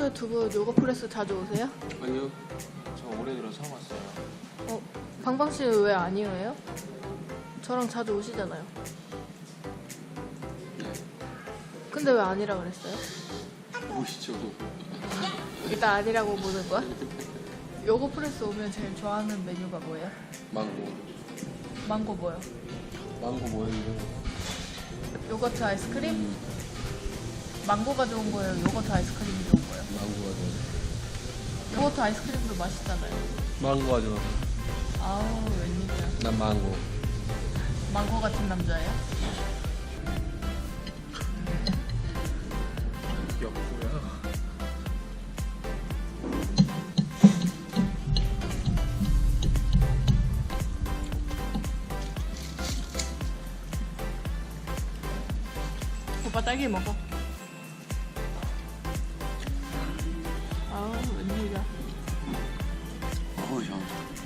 평소에 두분 요가 프레스 자주 오세요? 아니요. 저 올해 들어 처음 왔어요. 어, 방방 씨는 왜 아니에요? 저랑 자주 오시잖아요. 네. 근데 왜 아니라 그랬어요? 보시죠. 일단 아니라고 보는 거야? 요가 프레스 오면 제일 좋아하는 메뉴가 뭐예요? 망고. 망고 뭐요? 망고 뭐예요? 요거트 아이스크림? 망고가 좋은 거예요? 요거트 아이스크림이 좋은 좋아. 요거트 아이스크림도 맛있잖아요. 망고가 좋아. 아우 웬일이야. 난 망고. 망고 같은 남자예요? 역구야. 오빠 딸기 먹어. 不想走